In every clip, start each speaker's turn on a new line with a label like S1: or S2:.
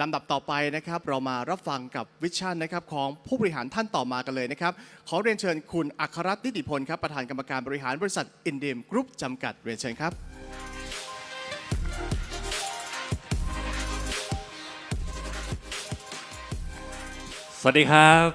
S1: ลำดับต่อไปนะครับ เรามารับฟังกับวิชั่นนะครับของผู้บริหารท่านต่อมากันเลยนะครับ ขอเรียนเชิญคุณอัครรัตน์นิติพลครับประธานกรรมการบริหารบริษัทอินเดียมกรุ๊ปจำกัดเรียนเชิญครับ
S2: สวัสดีครับ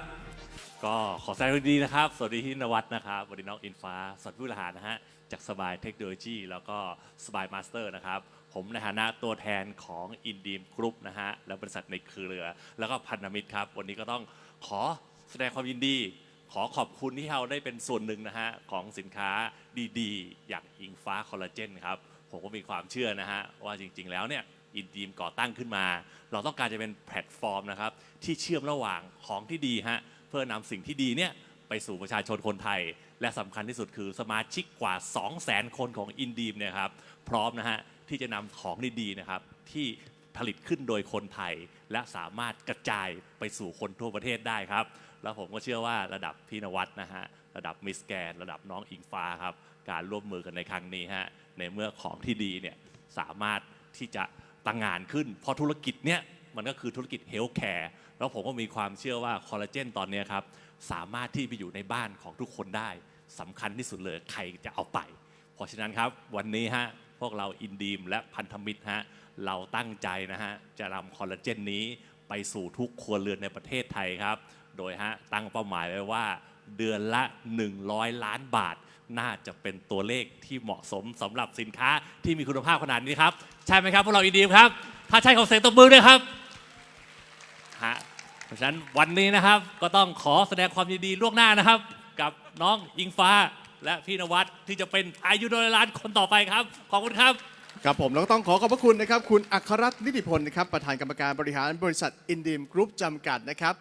S2: ก็ขอแสดงความยินดีนะครับ สวัสดีที่นวัดนะครับสวัสดีน้องอินฟ้าสวัสดีผู้บริหารนะฮะจากสบายเทคโนโลยีแล้วก็สบายมาสเตอร์นะครับ ผมในฐานะตัวแทนของอินดีมกรุ๊ปนะฮะและบริษัทในเครือ แล้วก็พันธมิตรครับ วันนี้ก็ต้องขอแสดงความยินดี ขอขอบคุณที่เราได้เป็นส่วนหนึ่งนะฮะของสินค้าดีๆ อย่างอิงฟ้าคอลลาเจนครับผมก็มีความเชื่อนะฮะว่าจริง ๆ แล้วเนี่ยอินดีมก่อตั้งขึ้นมา เราต้องการจะเป็นแพลตฟอร์มนะครับที่เชื่อมระหว่างของที่ดีฮะเพื่อนำสิ่งที่ดีเนี่ยไปสู่ประชาชนคนไทย และสำคัญที่สุดคือสมาชิกกว่า 2 0 0 0 0 0 คนของอินดีมเนี่ยครับพร้อมนะฮะ ที่จะนำของดีๆนะครับ ที่ผลิตขึ้นโดยคนไทย และสามารถกระจายไปสู่คนทั่วประเทศได้ครับ แล้วผมก็เชื่อว่าระดับพี่นวัดนะฮะระดับมิสแกน ระดับน้องอิงฟ้าครับ การร่วมมือกันในครั้งนี้ฮะในเมื่อของที่ดีเนี่ยสามารถที่จะตั้งงานขึ้น เพราะธุรกิจเนี่ยมันก็คือธุรกิจเฮลท์แคร์แล้วผมก็มีความเชื่อว่าคอลลาเจนตอนนี้ครับสามารถที่ไปอยู่ในบ้านของทุกคนได้สำคัญที่สุดเลยใครจะเอาไป เพราะฉะนั้นครับวันนี้ฮะ พวกเราอินดีมและพันธมิตรฮะเราตั้งใจนะฮะจะนำคอลลาเจนนี้ไปสู่ทุกครัวเรือนในประเทศไทยครับ โดยฮะตั้งเป้าหมายไว้ว่าเดือนละ 100 ล้านบาท น่าจะเป็นตัวเลขที่เหมาะสมสำหรับสินค้าที่มีคุณภาพขนาดนี้ครับ ใช่ไหมครับพวกเราอินดีมครับ ถ้าใช่ของเสียงตบมือด้วยครับฮะเพราะฉะนั้นวันนี้นะครับก็ต้องขอแสดงความยินดีล่วงหน้านะครับ กับน้องอิงฟ้า และพี่นวัดที่จะเป็นอายุโดยล้านคนต่อไปครับ ขอบคุณครับ
S1: ครับผมแล้วก็ต้องขอขอบพระคุณนะครับ คุณอัครรัตน์นิติพลนะครับประธานกรรมการบริหารบริษัทอินดีมกรุ๊ปจำกัดนะครับ